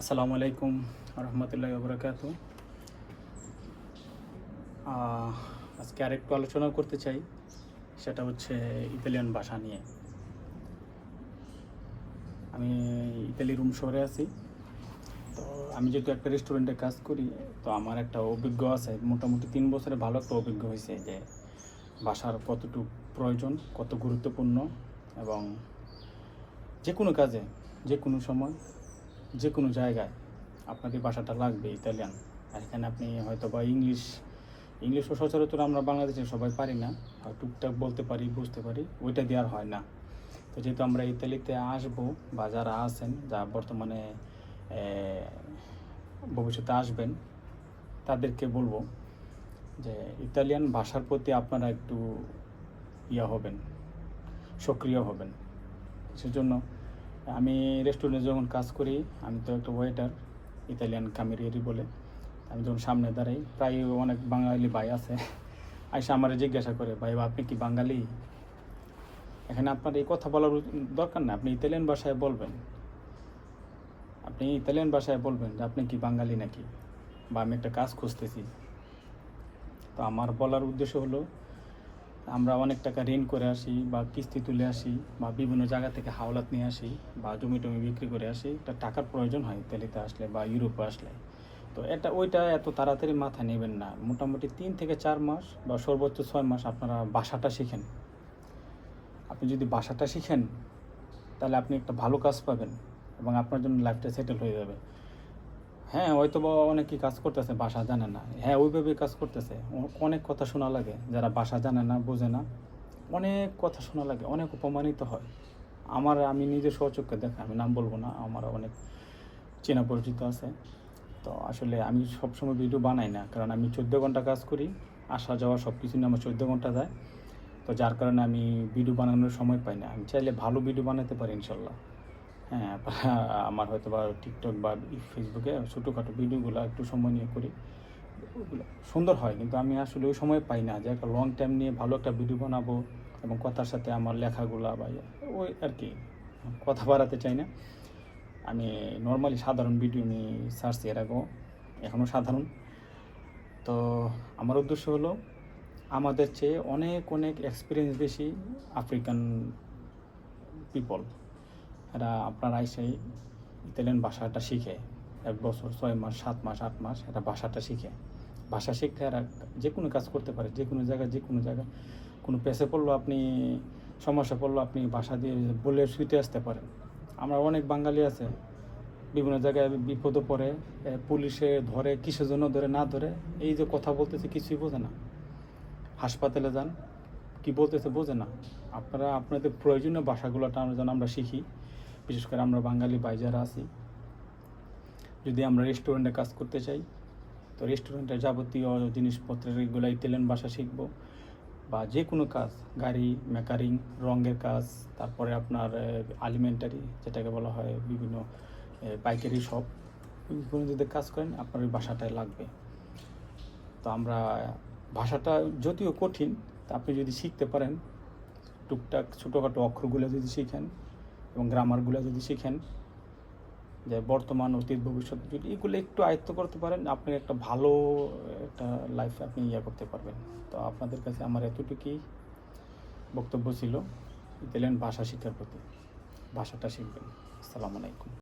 আসসালামু আলাইকুম রহমতুল্লাহ বরকাত আজকে আরেকটু আলোচনা করতে চাই, সেটা হচ্ছে ইতালিয়ান ভাষা নিয়ে। আমি ইতালি রুম শহরে আছি, তো আমি যেহেতু একটা রেস্টুরেন্টে কাজ করি, তো আমার একটা অভিজ্ঞ আছে, মোটামুটি তিন বছরে ভালো একটা অভিজ্ঞ হয়েছে যে ভাষার কতটুকু প্রয়োজন, কত গুরুত্বপূর্ণ এবং যে কোনো কাজে, যে কোনো সময় যে কোনো জায়গায় আপনাদের ভাষাটা লাগবে ইতালিয়ান। আর এখানে আপনি হয়তো বা ইংলিশ ইংলিশও সচরাচর আমরা বাংলাদেশে সবাই পারি না। টুকটাক বলতে পারি, বুঝতে পারি, ওইটা দেওয়ার হয় না। তো যেহেতু আমরা ইতালিতে আসব বা যারা আছেন, যা বর্তমানে ভবিষ্যতে আসবেন, তাদেরকে বলব যে ইতালিয়ান ভাষার প্রতি আপনারা একটু ইয়া হবেন, সক্রিয় হবেন। সেজন্য আমি রেস্টুরেন্টে যখন কাজ করি, আমি তো একটা ওয়েটার ইতালিয়ান কামেরিয়ারি বলে। আমি যখন সামনে দাঁড়াই, প্রায় অনেক বাঙালি ভাই আছে। আইসা আমার জিজ্ঞাসা করে, ভাই আপনি কি বাঙালি? এখানে আপনার এই কথা বলার দরকার না, আপনি ইতালিয়ান ভাষায় বলবেন। আপনি ইতালিয়ান ভাষায় বলবেন যে, আপনি কি বাঙালি নাকি? বা, আমি একটা কাজ খুঁজতেছি। তো আমার বলার উদ্দেশ্য হলো আমরা অনেক টাকা ঋণ করে আসি বা কিস্তি তুলে আসি বা বিভিন্ন জায়গা থেকে হাওলাত নিয়ে আসি বা জমি টমি বিক্রি করে আসি একটা টাকার প্রয়োজন হয় ইতালিতে আসলে বা ইউরোপে আসলে। তো এটা, ওইটা এত তাড়াতাড়ি মাথা নেবেন না। মোটামুটি তিন থেকে চার মাস বা সর্বোচ্চ ছয় মাস আপনারা বাসাটা শিখেন। আপনি যদি বাসাটা শিখেন, তাহলে আপনি একটা ভালো কাজ পাবেন এবং আপনার জন্য লাইফটা সেটেল হয়ে যাবে। হ্যাঁ হয়তো বা অনেকেই কাজ করতেছে, বাসা জানে না। হ্যাঁ ওইভাবে কাজ করতেছে। অনেক কথা শোনা লাগে, যারা বাসা জানে না, বোঝে না। অনেক কথা শোনা লাগে, অনেক অপমানিত হয়। আমার, আমি নিজে সচক্ষে দেখা, আমি নাম বলব না, আমার অনেক চেনা পরিচিত আছে। তো আসলে আমি সবসময় ভিডিও বানাই না, কারণ আমি চোদ্দ ঘণ্টা কাজ করি, আসা যাওয়া সব কিছু নিয়ে আমার চোদ্দ ঘণ্টা যায়। তো যার কারণে আমি ভিডিও বানানোর সময় পাই না। আমি চাইলে ভালো ভিডিও বানাতে পারি, ইনশাল্লাহ। আমার হয়তো বা টিকটক বা ফেসবুকে ছোটোখাটো ভিডিওগুলো একটু সময় নিয়ে করি। সুন্দর হয় কিন্তু আমি আসলে ওই সময় পাই না। যে একটা লং টাইম নিয়ে ভালো একটা ভিডিও বানাবো এবং কথার সাথে আমার লেখাগুলা বা ইয়ে, ওই আর কি কথা বাড়াতে চাই না। আমি নর্মালি সাধারণ ভিডিও নিয়ে সার্চ এর আগেও এখনও সাধারণ। তো আমার উদ্দেশ্য হলো আমাদের চেয়ে অনেক অনেক এক্সপিরিয়েন্স বেশি আফ্রিকান পিপল এরা আপনার আইসাই ইতালিয়ান ভাষাটা শিখে, এক বছর, ছয় মাস, সাত মাস, আট মাস এরা ভাষাটা শিখে। ভাষা শিখে এরা যে কোনো কাজ করতে পারে, যে কোনো জায়গায়, যে কোনো জায়গায়। কোনো পেশে পড়ল আপনি সমস্যা পড়ল আপনি ভাষা দিয়ে বলে শুইতে আসতে পারেন। আমরা অনেক বাঙালি আছে, বিভিন্ন জায়গায় বিপদে পড়ে পুলিশে ধরে, কিসের জন্য ধরে, না ধরে, এই যে কথা বলতেছে কিছুই বোঝে না। হাসপাতালে যান, কি বলতেছে বোঝে না। আপনারা, আপনাদের প্রয়োজনীয় ভাষাগুলো টানার জন্য আমরা শিখি। বিশেষ করে আমরা বাঙালি ভাই যারা আছি, যদি আমরা রেস্টুরেন্টে কাজ করতে চাই, তো রেস্টুরেন্টের যাবতীয় জিনিসপত্রের এগুলো ইতালিয়ান ভাষা শিখব বা যে কোনো কাজ, গাড়ি মেকারিং রঙের কাজ, তারপরে আপনার আলিমেন্টারি যেটাকে বলা হয় বিভিন্ন পাইকারি শপ কোনো যদি কাজ করেন, আপনার ওই ভাষাটাই লাগবে। তো আমরা, ভাষাটা যদিও কঠিন, তা আপনি যদি শিখতে পারেন, টুকটাক ছোটোখাটো অক্ষরগুলো যদি শিখেন এবং গ্রামারগুলো যদি শেখেন, যে বর্তমান অতীত, ভবিষ্যৎ, যদি এগুলো একটু আয়ত্ত করতে পারেন, আপনি একটা ভালো একটা লাইফ আপনি ইয়ে করতে পারবেন। তো আপনাদের কাছে আমার এতটুকুই বক্তব্য ছিল, ইতালিয়ান ভাষা শিক্ষার প্রতি। ভাষাটা শিখবেন। আসসালামু আলাইকুম।